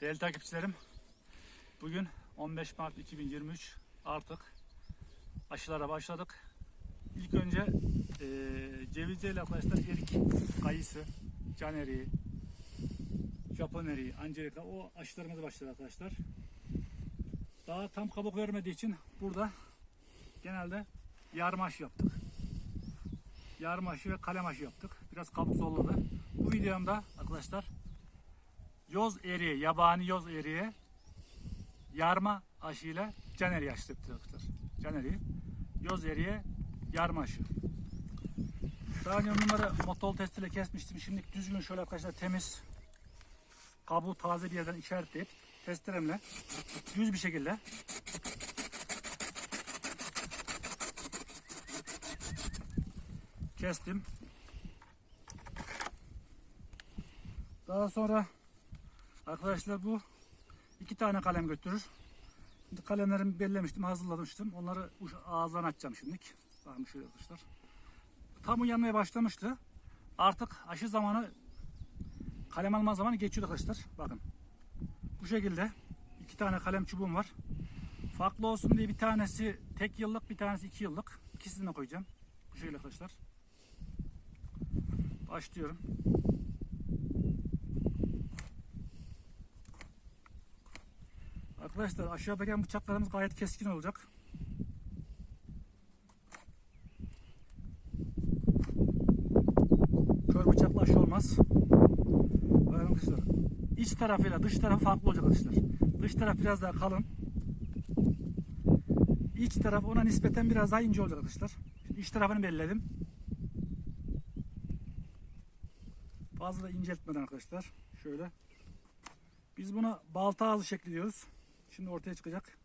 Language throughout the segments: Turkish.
Değerli takipçilerim, bugün 15 Mart 2023 artık aşılara başladık. İlk önce eee cevizli ile arkadaşlar erik, kayısı, can eriği, Japon eriği, Angelika o aşılarımız başladı arkadaşlar. Daha tam kabuk vermediği için burada genelde yarım aşı yaptık. Yarım aşı ve kalem aşı yaptık. Biraz kabuk zorladı. Bu videomda arkadaşlar yoz eriği, yabani yoz eriği yarma aşıyla can eriği aşı eriği, yoz eriği, yarma aşı. Daha önce bunları motol testiyle kesmiştim. Şimdi düzgün şöyle arkadaşlar temiz kabuğu taze bir yerden işaretleyip testeremle düz bir şekilde kestim. Daha sonra arkadaşlar bu iki tane kalem götürür. Şimdi kalemlerimi bellemiştim, hazırlamıştım. Onları ağızdan açacağım şimdilik. Bakın şöyle arkadaşlar. Tam uyanmaya başlamıştı. Artık aşı zamanı kalem alma zamanı geçiyor arkadaşlar. Bakın. Bu şekilde iki tane kalem çubuğum var. Farklı olsun diye bir tanesi tek yıllık, bir tanesi iki yıllık. İkisini de koyacağım. Bu şekilde arkadaşlar. Başlıyorum. Arkadaşlar aşağıdaki bıçaklarımız gayet keskin olacak. Kör bıçakla aşı olmaz. Arkadaşlar. İç tarafıyla dış tarafı farklı olacak arkadaşlar. Dış taraf biraz daha kalın. İç taraf ona nispeten biraz daha ince olacak arkadaşlar. Şimdi iç tarafını belirledim. Fazla da inceltmeden arkadaşlar. Şöyle. Biz buna balta ağzı şekli diyoruz. Şimdi ortaya çıkacak.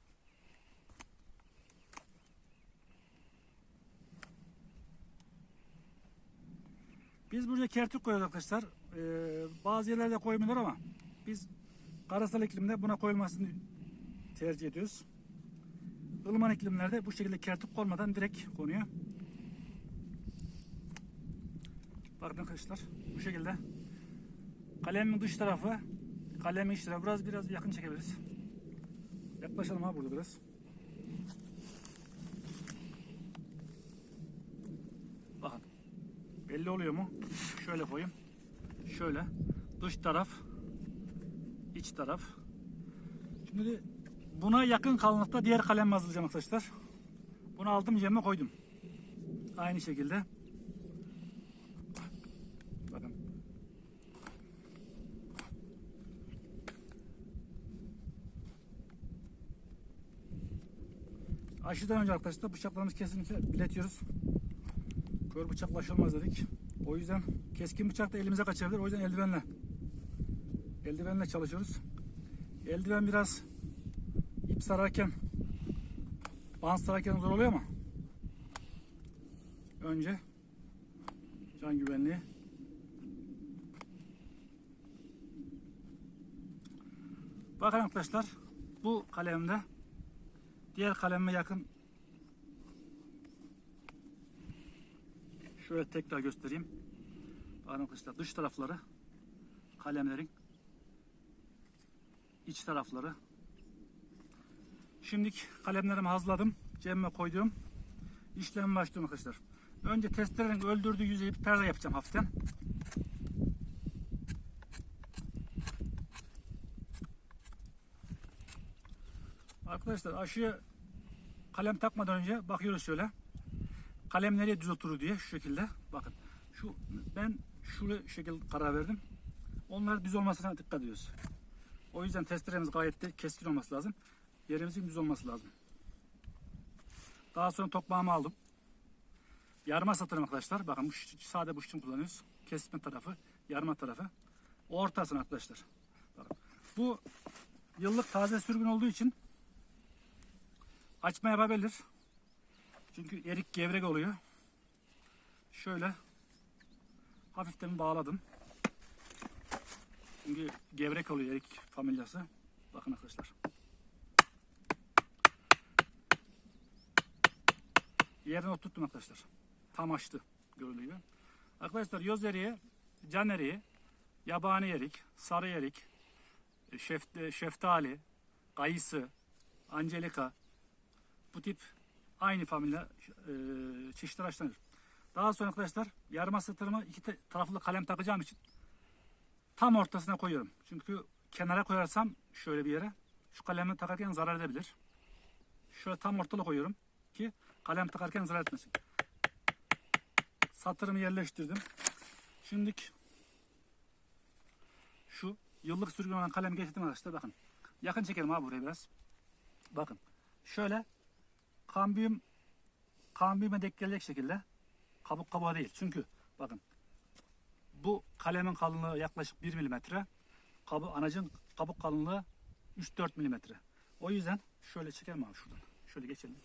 Biz burada kertik koyuyoruz arkadaşlar. Ee, bazı yerlerde koymuyorlar ama biz karasal iklimde buna koyulmasını tercih ediyoruz. Ilıman iklimlerde bu şekilde kertik olmadan direkt konuyor. Bakın arkadaşlar bu şekilde kalemin dış tarafı kalemin iç tarafı biraz biraz yakın çekebiliriz. Yaklaşalım ha burada biraz. Bakın. Belli oluyor mu? Şöyle koyayım. Şöyle. Dış taraf. iç taraf. Şimdi buna yakın kalınlıkta diğer kalem hazırlayacağım arkadaşlar. Bunu aldım yerine koydum. Aynı şekilde. Bakın. Aşıdan önce arkadaşlar bıçaklarımız kesinlikle biletiyoruz. Kör bıçakla aşı olmaz dedik. O yüzden keskin bıçak da elimize kaçabilir. O yüzden eldivenle eldivenle çalışıyoruz. Eldiven biraz ip sararken bant sararken zor oluyor ama önce can güvenliği Bakın arkadaşlar bu kalemde diğer kaleme yakın şöyle tekrar göstereyim. Arkadaşlar dış tarafları kalemlerin iç tarafları. Şimdilik kalemlerimi hazırladım. Cebime koydum. İşlemi başlıyorum arkadaşlar. Önce testerenin öldürdüğü yüzeyi bir perde yapacağım hafiften. Arkadaşlar aşıya kalem takmadan önce bakıyoruz şöyle. Kalem nereye düz oturur diye şu şekilde. Bakın. Şu ben şu şekilde karar verdim. Onlar düz olmasına dikkat ediyoruz. O yüzden testeremiz gayet de keskin olması lazım. Yerimizin düz olması lazım. Daha sonra tokmağımı aldım. Yarma satırım arkadaşlar. Bakın bu sade bu için kullanıyoruz. Kesme tarafı, yarma tarafı. Ortasını arkadaşlar. Bakın. Bu yıllık taze sürgün olduğu için açma yapabilir. Çünkü erik gevrek oluyor. Şöyle hafiften bağladım. Çünkü gevrek oluyor erik familyası. Bakın arkadaşlar. Yerine oturttum arkadaşlar. Tam açtı gibi. Arkadaşlar yoz eriği, can eriği, yabani erik, sarı erik, e, şeftali, kayısı, angelika bu tip aynı familya e, çeşitler haşlanır. Daha sonra arkadaşlar yarma satırımı iki taraflı kalem takacağım için tam ortasına koyuyorum. Çünkü kenara koyarsam şöyle bir yere şu kalemi takarken zarar edebilir. Şöyle tam ortala koyuyorum ki kalem takarken zarar etmesin. Satırımı yerleştirdim. Şimdi şu yıllık sürgün olan kalemi getirdim arkadaşlar bakın. Yakın çekelim abi buraya biraz. Bakın. Şöyle kambiyum kambiyuma denk gelecek şekilde kabuk kabuğa değil. Çünkü bakın bu kalemin kalınlığı yaklaşık 1 milimetre. Kabuk, anacın kabuk kalınlığı 3-4 milimetre. O yüzden şöyle çekelim abi şuradan. Şöyle geçelim.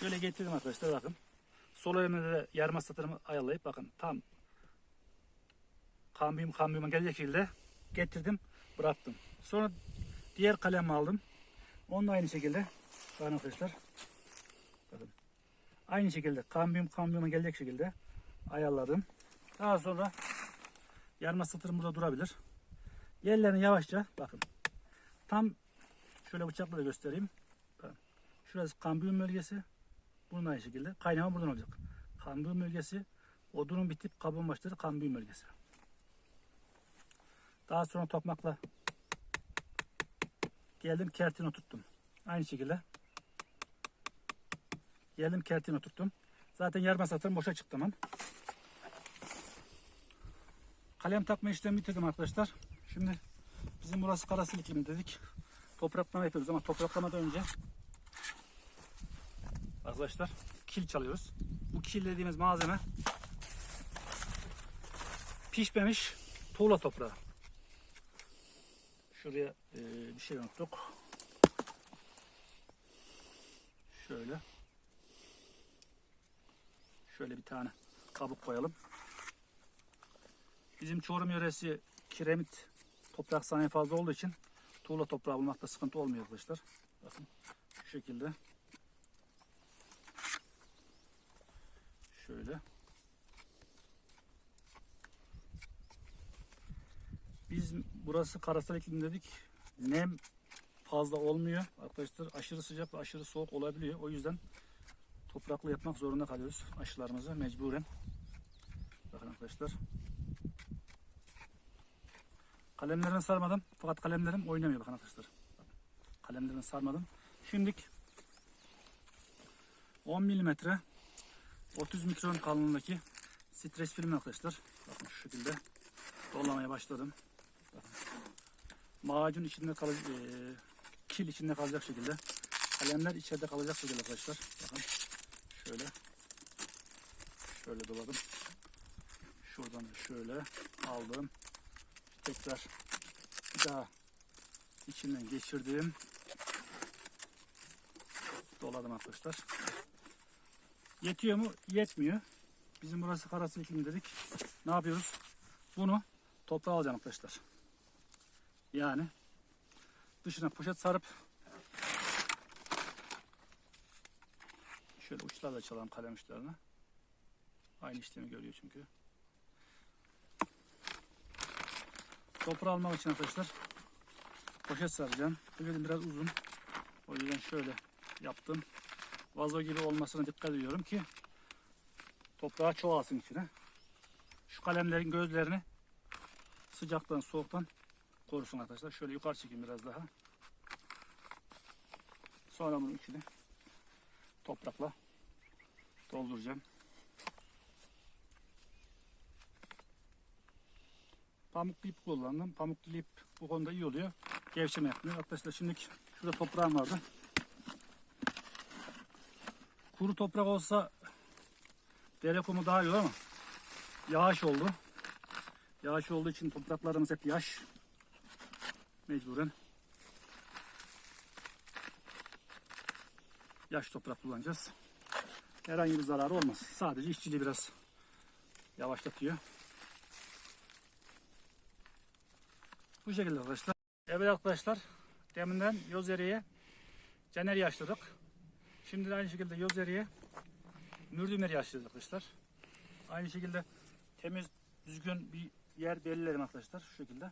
Şöyle getirdim arkadaşlar bakın. Sol elimde de yarma satırımı ayarlayıp bakın tam kambiyum kambiyuma gelecek şekilde getirdim bıraktım. Sonra diğer kalemi aldım. Onu da aynı şekilde bakın arkadaşlar. Bakın. Aynı şekilde kambiyum kambiyuma gelecek şekilde ayarladım. Daha sonra yarma satırım burada durabilir. Yerlerini yavaşça bakın. Tam şöyle bıçakla da göstereyim. Bakın. Şurası kambiyum bölgesi. Bunun aynı şekilde. Kaynama buradan olacak. Kambiyum bölgesi. Odunun bitip kabuğun başları kambiyum bölgesi. Daha sonra tokmakla geldim kertini oturttum. Aynı şekilde geldim kertini oturttum. Zaten yarma satırım boşa çıktı hemen. Kalem takma işlemi bitirdim arkadaşlar. Şimdi bizim burası Karasil iklimi dedik. Topraklama yapıyoruz ama topraklamadan önce arkadaşlar kil çalıyoruz. Bu kil dediğimiz malzeme pişmemiş tuğla toprağı. Şuraya e, bir şey unuttuk. Şöyle. Şöyle bir tane kabuk koyalım. Bizim Çorum yöresi kiremit toprak sanayi fazla olduğu için tuğla toprağı bulmakta sıkıntı olmuyor arkadaşlar. Bakın şu şekilde. Şöyle. Biz burası karasal iklim dedik. Nem fazla olmuyor. Arkadaşlar aşırı sıcak ve aşırı soğuk olabiliyor. O yüzden toprakla yapmak zorunda kalıyoruz aşılarımızı mecburen. Bakın arkadaşlar. Kalemlerini sarmadım. Fakat kalemlerim oynamıyor bakın arkadaşlar. Kalemlerini sarmadım. Şimdilik 10 milimetre 30 mikron kalınlığındaki streç film arkadaşlar. Bakın şu şekilde dolamaya başladım. Macun içinde kalacak, kil içinde kalacak şekilde. Kalemler içeride kalacak şekilde arkadaşlar. Bakın şöyle şöyle doladım. Şuradan da şöyle aldım. Tekrar bir daha içinden geçirdim. Doladım arkadaşlar. Yetiyor mu? Yetmiyor. Bizim burası karası iklim dedik. Ne yapıyoruz? Bunu toprağa alacağım arkadaşlar. Yani dışına poşet sarıp şöyle uçlarla çalalım kalem uçlarını. Aynı işlemi görüyor çünkü. Toprağı almak için arkadaşlar poşet saracağım. Poşetim biraz uzun. O yüzden şöyle yaptım. Vazo gibi olmasına dikkat ediyorum ki toprağı çoğalsın içine. Şu kalemlerin gözlerini sıcaktan soğuktan korusun arkadaşlar. Şöyle yukarı çekeyim biraz daha. Sonra bunun içini toprakla dolduracağım. Pamuklu ip kullandım. Pamuklu ip bu konuda iyi oluyor. Gevşeme yapmıyor. Arkadaşlar şimdi şurada toprağım vardı. Kuru toprak olsa dere kumu daha iyi olur ama yağış oldu. Yağış olduğu için topraklarımız hep yaş. Mecburen yaş toprak kullanacağız. Herhangi bir zararı olmaz. Sadece işçiliği biraz yavaşlatıyor. Bu şekilde arkadaşlar. Evet arkadaşlar. Deminden yozeriye caner yaşladık. Şimdi de aynı şekilde yozeriye mürdümeri yaşlıyoruz arkadaşlar. Aynı şekilde temiz düzgün bir yer belirledim arkadaşlar şu şekilde.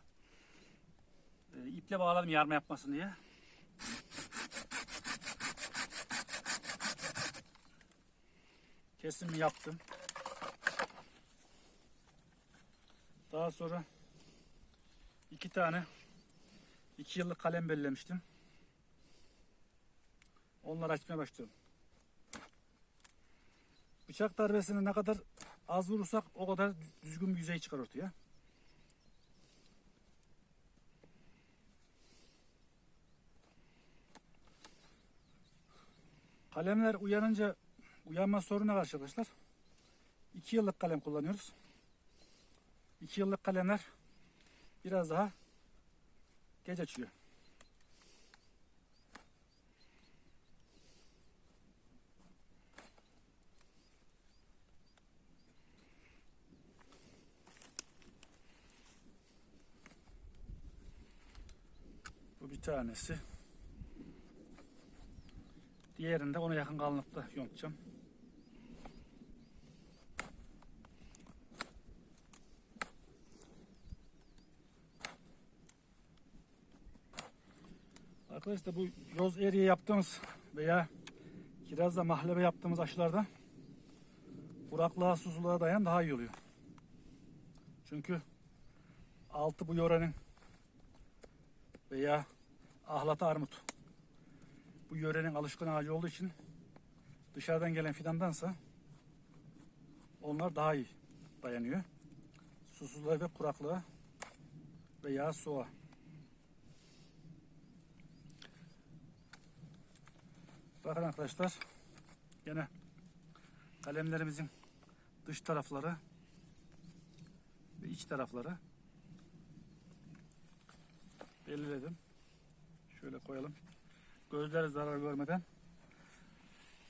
E, iple bağladım yarma yapmasın diye. Kesim yaptım. Daha sonra iki tane iki yıllık kalem belirlemiştim. Onları açmaya başlıyorum. Bıçak darbesini ne kadar az vurursak o kadar düzgün bir yüzey çıkar ortaya. Kalemler uyanınca uyanma sorununa karşı arkadaşlar. 2 yıllık kalem kullanıyoruz. 2 yıllık kalemler biraz daha geç açıyor. Bu bir tanesi. Diğerinde ona yakın kalınlıkta yontacağım. Arkadaşlar bu yoz eriği yaptığımız veya kirazla mahlebe yaptığımız aşılarda kuraklığa, susuzluğa dayan daha iyi oluyor. Çünkü altı bu yörenin veya ahlata armut bu yörenin alışkın ağacı olduğu için dışarıdan gelen fidandansa onlar daha iyi dayanıyor. Susuzluğa ve kuraklığa veya soğuğa. Bakın arkadaşlar gene kalemlerimizin dış tarafları ve iç tarafları belirledim. Şöyle koyalım. Gözleri zarar görmeden.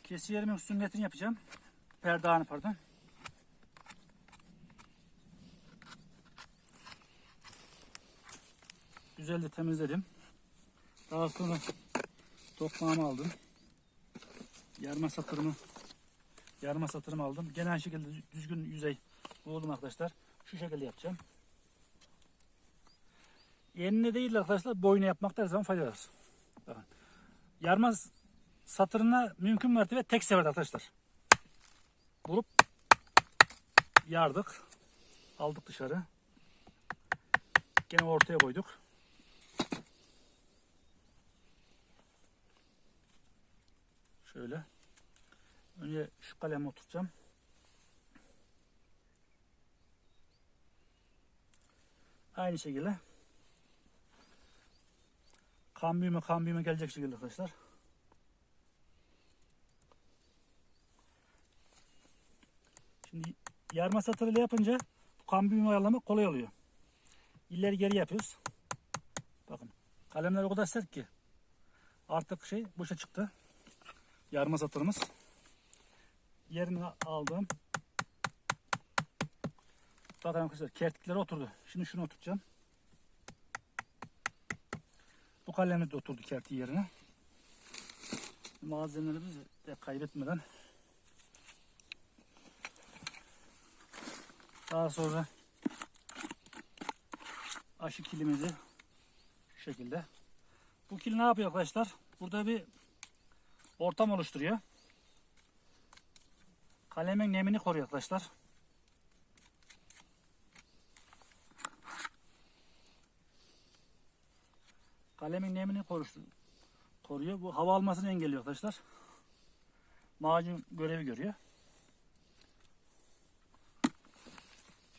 Kesiyerimin sünnetini yapacağım. Perdeğini pardon. Güzelce temizledim. Daha sonra toprağımı aldım. Yarma satırımı yarma satırımı aldım. Genel şekilde düzgün yüzey buldum arkadaşlar. Şu şekilde yapacağım. Enine değil arkadaşlar boyuna yapmakta her zaman fayda var. Bakın. Yarma satırına mümkün mertebe tek seferde arkadaşlar. Vurup yardık. Aldık dışarı. Gene ortaya koyduk. Şöyle. Önce şu kalemi oturtacağım. Aynı şekilde kambiyuma kambiyuma gelecek şekilde arkadaşlar. Şimdi yarma satırıyla yapınca kambiyum ayarlama kolay oluyor. İleri geri yapıyoruz. Bakın kalemler o kadar sert ki artık şey boşa çıktı. Yarma satırımız. Yerine aldım. Bakın arkadaşlar kertikleri oturdu. Şimdi şunu oturtacağım. Bu kalemi de oturdu kertiği yerine. Malzemelerimizi de kaybetmeden daha sonra aşı kilimizi şu şekilde. Bu kil ne yapıyor arkadaşlar? Burada bir ortam oluşturuyor. Kalemin nemini koruyor arkadaşlar. Kalemin nemini koruştu- koruyor. Bu hava almasını engelliyor arkadaşlar. Macun görevi görüyor.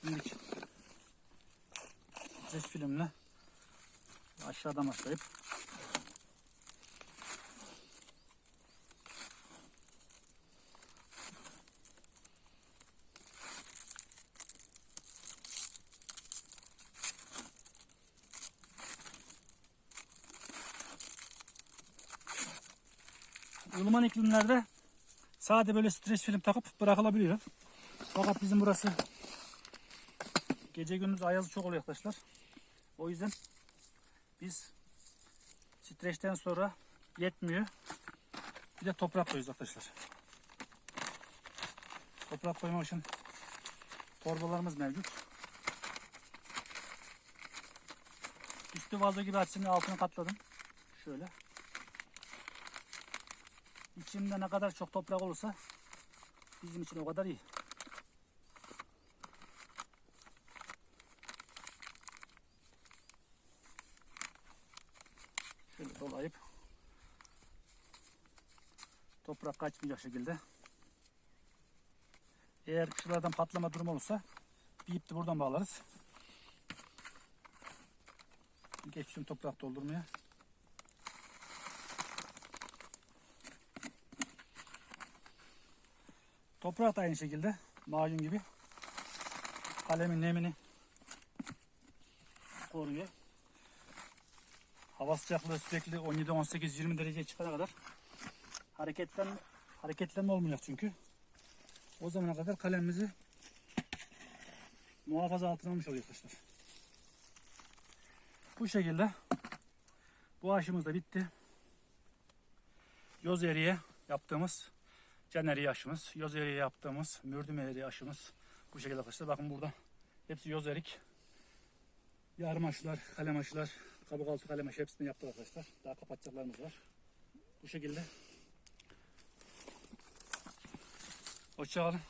Şimdi streç filmle aşağıdan başlayıp ılıman iklimlerde sade böyle streç film takıp bırakılabiliyor. Fakat bizim burası gece gündüz ayazı çok oluyor arkadaşlar. O yüzden biz streçten sonra yetmiyor. Bir de toprak koyuyoruz arkadaşlar. Toprak koymak için torbalarımız mevcut. Bir vazo gibi açsın altını katladım. Şöyle. İçimde ne kadar çok toprak olursa bizim için o kadar iyi. Şöyle dolayıp toprak kaçmayacak şekilde. Eğer şuralardan patlama durumu olursa bir ip de buradan bağlarız. Geçtim toprak doldurmaya. Toprak da aynı şekilde macun gibi kalemin nemini koruyor. Hava sıcaklığı sürekli 17, 18, 20 dereceye çıkana kadar hareketlen hareketlenme olmayacak çünkü. O zamana kadar kalemimizi muhafaza altına almış oluyor arkadaşlar. Bu şekilde bu aşımız da bitti. Yoz eriğe yaptığımız can eriği aşımız, yoz eriğe yaptığımız mürdüm eriği aşımız bu şekilde arkadaşlar. Bakın burada hepsi yoz erik. Yarım aşılar, kalem aşılar, kabuk altı kalem aşı hepsini yaptık arkadaşlar. Daha kapatacaklarımız var. Bu şekilde. Hoşçakalın.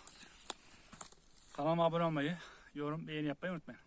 Kanalıma abone olmayı, yorum, beğeni yapmayı unutmayın.